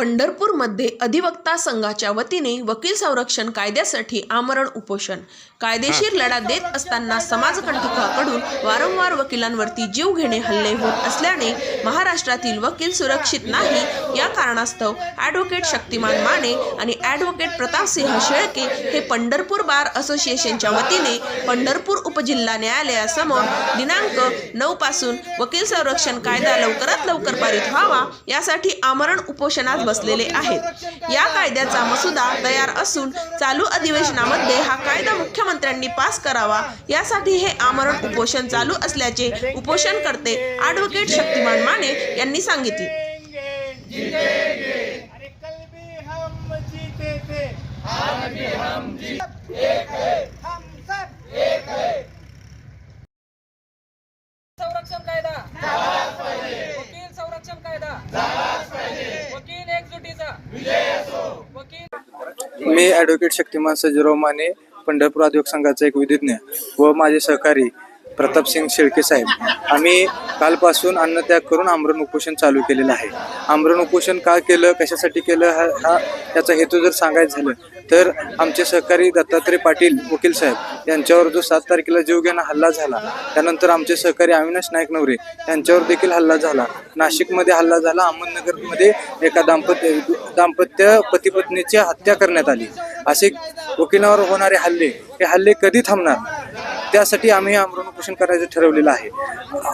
पंढरपूरमध्ये अधिवक्ता संघाच्या वतीने वकील संरक्षण कायद्यासाठी आमरण उपोषण. कायदेशीर लढा देत असताना समाजकंटकाकडून वारंवार वकिलांवरती जीव घेणे हल्ले होत असल्याने महाराष्ट्रातील वकील सुरक्षित नाही या कारणास्तव ॲडव्होकेट शक्तिमान माने आणि ॲडव्होकेट प्रतापसिंह शेळके हे पंढरपूर बार असोसिएशनच्या वतीने पंढरपूर उपजिल्हा न्यायालयासमोर दिनांक नऊ पासून वकील संरक्षण कायदा लवकरात लवकर पारित व्हावा यासाठी आमरण उपोषणात बसलेले आहेत. या कायद्याचा मसुदा तयार असून चालू अधिवेशनामध्ये हा कायदा मुख्यमंत्र्यांनी पास करावा यासाठी हे आमरण उपोषण चालू असल्याचे उपोषणकर्ते ॲडव्होकेट शक्तिमान माने यांनी सांगितले अरे कल भी हम जीते थे आज भी हम जीत एक है हम सब एक है संरक्षण कायदा. वकील संरक्षण कायदा. वकील एकजुटीचा. वकील मी ॲडव्होकेट शक्तिमान सजीराव माने पंढरपूर उद्योग संघाचा एक विधिज्ञ व माझे सहकारी प्रतापसिंग शेळके साहेब. आम्ही कालपासून अन्नत्याग करून आमरण उपोषण चालू केलेलं आहे. आमरण उपोषण का केलं कशासाठी केलं हा हा याचा हेतू जर सांगायचं झालं तर आमचे सहकारी दत्तात्रय पाटील वकील साहेब यांच्यावर जो सात तारखेला जीवघेणा हल्ला झाला त्यानंतर आमचे सहकारी अविनाश नाईक नवरे यांच्यावर देखील हल्ला झाला. नाशिकमध्ये हल्ला झाला अहमदनगरमध्ये एका दाम्पत्य दाम्पत्य पती पत्नीची हत्या करण्यात आली. असे वकिलावर होणारे हल्ले हे हल्ले कधी थांबणार? त्यासाठी आम्ही आमरण उपोषण करायचं ठरवलेलं आहे.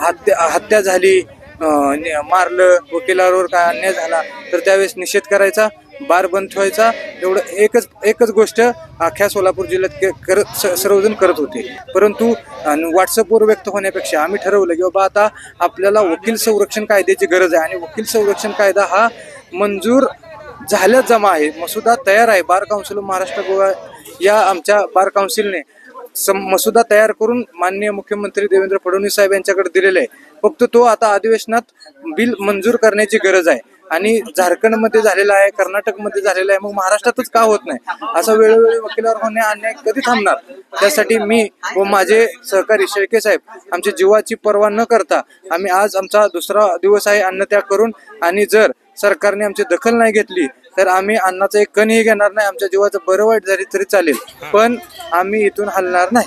हत्या हत्या झाली मारलं वकिलावर काय अन्याय झाला तर त्यावेळेस निषेध करायचा. बार बंद ठेवायचा. एवढं एकच एकच गोष्ट अख्ख्या सोलापूर जिल्ह्यात करत स- सर्वजण करत होते. परंतु व्हॉट्सअपवर व्यक्त होण्यापेक्षा आम्ही ठरवलं की बाबा आता आपल्याला वकील संरक्षण कायद्याची गरज आहे. आणि वकील संरक्षण कायदा हा मंजूर झाल्या जमा आहे. मसुदा तयार आहे. Bar council of Maharashtra Goa या आमच्या बार काउन्सिलने सम मसुदा तयार करून माननीय मुख्यमंत्री देवेंद्र फडणवीस साहेब यांच्याकडे दिलेला आहे. फक्त तो आता अधिवेशनात बिल मंजूर करण्याची गरज आहे. आणि झारखंडमध्ये झालेला आहे कर्नाटकमध्ये झालेला आहे मग महाराष्ट्रातच का होत नाही? असं वेळोवेळी वकिलावर होणे अन्याय कधी थांबणार? त्यासाठी मी व माझे सहकारी शेळके साहेब आमच्या जीवाची पर्वा न करता आम्ही आज आमचा दुसरा दिवस आहे अन्नत्याग करून आणि जर सरकारने आमची दखल नाही घेतली तर आम्ही अन्नाचा एक कणही घेणार नाही आमच्या जीवाचं बरं वाईट झाली तरी चालेल पण आम्ही इथून हलणार नाही.